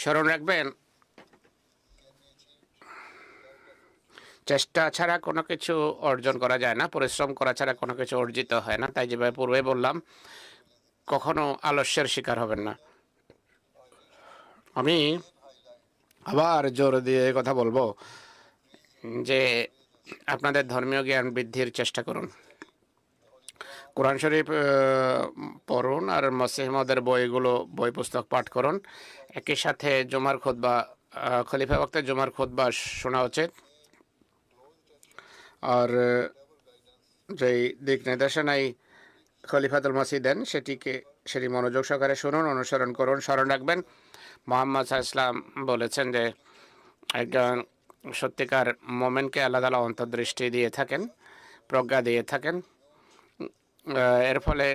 স্মরণ রাখবেন। চেষ্টা ছাড়া কোনো কিছু অর্জন করা যায় না, পরিশ্রম করা ছাড়া কোনো কিছু অর্জিত হয় না। তাই যেভাবে পূর্বে বললাম, কখনো আলস্যের শিকার হবেন না। আমি আবার জোর দিয়ে কথা বলব যে আপনাদের ধর্মীয় জ্ঞান বৃদ্ধির চেষ্টা করুন। কোরআন শরীফ পড়ুন আর মসিহমদের বইগুলো বই পুস্তক পাঠ করুন। একই সাথে জুমার খোদবা আহ, খলিফা বক্তে জুমার খোদবা শোনা উচিত। আর যেই দিক নির্দেশনাই খলিফাতুল মাসি দেন সেটিকে সেটি মনোযোগ সহকারে শুনুন অনুসরণ করুন স্মরণ রাখবেন। মোহাম্মদ ইসলাম বলেছেন যে একজন সত্যিকার মোমেনকে আল্লাহ তালা অন্তর্দৃষ্টি দিয়ে থাকেন প্রজ্ঞা দিয়ে থাকেন। এর ফলে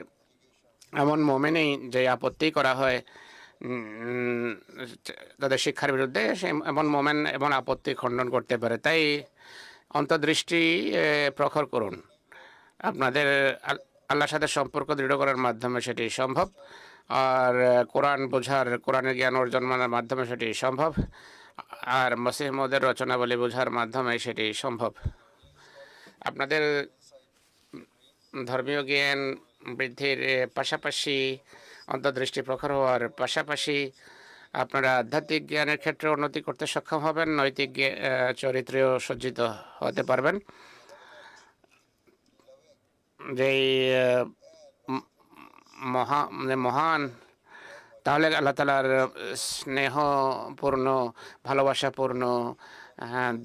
এমন মোমেনেই যে আপত্তি করা হয় তাদের শিক্ষার বিরুদ্ধে এমন মোমেন, এমন আপত্তি খণ্ডন করতে পারে। তাই অন্তর্দৃষ্টি প্রখর করুন। আপনাদের আল্লাহর সাথে সম্পর্ক দৃঢ় করার মাধ্যমে সেটি সম্ভব। আর কোরআন বোঝার, কোরআনের জ্ঞান অর্জন মানার মাধ্যমে সেটি সম্ভব। আর মসিহমদের রচনাবলী বোঝার মাধ্যমে সেটি সম্ভব। আপনাদের ধর্মীয় জ্ঞান বৃদ্ধির পাশাপাশি অন্তর্দৃষ্টি প্রখর হওয়ার পাশাপাশি আপনারা আধ্যাত্মিক জ্ঞানের ক্ষেত্রে উন্নতি করতে সক্ষম হবেন, নৈতিক চরিত্রেও সজ্জিত হতে পারবেন। যেই মহা মহান, তাহলে আল্লাহ তালার স্নেহপূর্ণ, ভালোবাসাপূর্ণ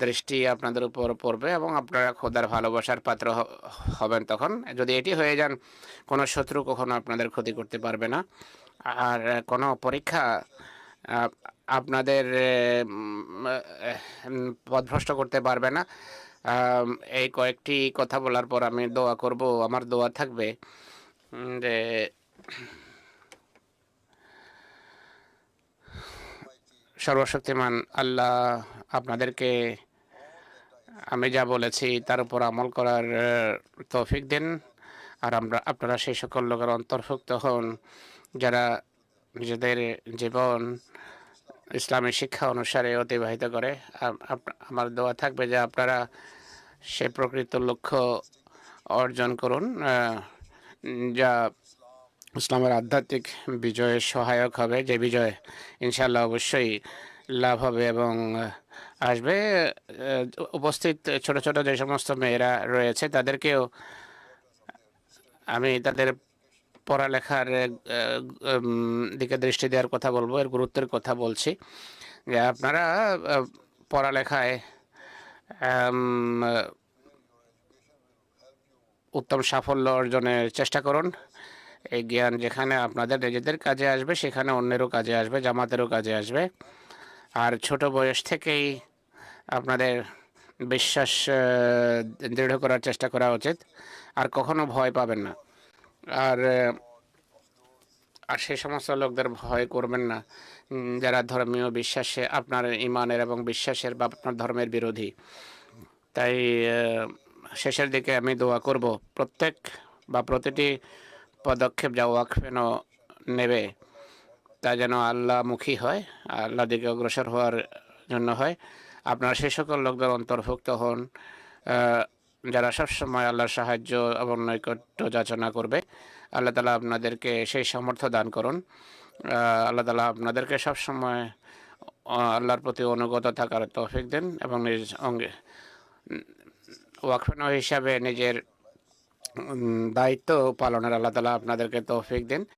দৃষ্টি আপনাদের উপর পড়বে এবং আপনারা খোদার ভালোবাসার পাত্র হবেন তখন। যদি এটি হয়ে যান, কোনো শত্রু কখনো আপনাদের ক্ষতি করতে পারবে না। আর কোনো পরীক্ষা আপনাদের পথভ্রষ্ট করতে পারবে না। এই কয়েকটি কথা বলার পর আমি দোয়া করব, আমার দোয়া থাকবে যে সর্বশক্তিমান আল্লাহ আপনাদেরকে আমি যা বলেছি তার উপর আমল করার তৌফিক দিন। আর আমরা, আপনারা সেই সকল লোকের অন্তর্ভুক্ত হন যারা নিজেদের জীবন ইসলামী শিক্ষা অনুসারে অতিবাহিত করে। আমার দোয়া থাকবে যে আপনারা সে প্রকৃত লক্ষ্য অর্জন করুন যা ইসলামের আধ্যাত্মিক বিজয়ের সহায়ক হবে। যে বিজয় ইনশাল্লাহ অবশ্যই লাভ হবে এবং আসবে। উপস্থিত ছোট ছোট যে সমস্ত মেয়েরা রয়েছে, তাদেরকেও আমি তাদের পড়ালেখার দিকে দৃষ্টি দেওয়ার কথা বলব, এর গুরুত্বের কথা বলছি। যে আপনারা পড়ালেখায় উত্তম সাফল্য অর্জনের চেষ্টা করুন। এই জ্ঞান যেখানে আপনাদের নিজেদের কাজে আসবে, সেখানে অন্যেরও কাজে আসবে, জামাতেরও কাজে আসবে। আর ছোট বয়স থেকেই আপনাদের বিশ্বাস দৃঢ় করার চেষ্টা করা উচিত। আর কখনো ভয় পাবেন না। আর আর সে সমস্ত লোকদের ভয় করবেন না। যারা ধর্মীয় বিশ্বাসে আপনার ইমানের এবং বিশ্বাসের বা আপনার ধর্মের বিরোধী। তাই শেষের দিকে আমি দোয়া করব। প্রত্যেক বা প্রতিটি পদক্ষেপ যা ওয়াকফেন নেবে, তা যেন আল্লাহমুখী হয় আল্লাহ দিকে অগ্রসর হওয়ার জন্য হয়। আপনারা সেই সকল লোকদের অন্তর্ভুক্ত হন যারা সবসময় আল্লাহর সাহায্য এবং নৈকট্য যাচনা করবে। আল্লাহ তালা আপনাদেরকে সেই সামর্থ্য দান করুন। আল্লাহ তালা আপনাদেরকে সবসময় আল্লাহর প্রতি অনুগত থাকার তৌফিক দেন এবং নিজ অঙ্গে ওয়াকফেন হিসাবে নিজের দায়িত্ব পালনের আল্লাহ তালা আপনাদেরকে তৌফিক দিন।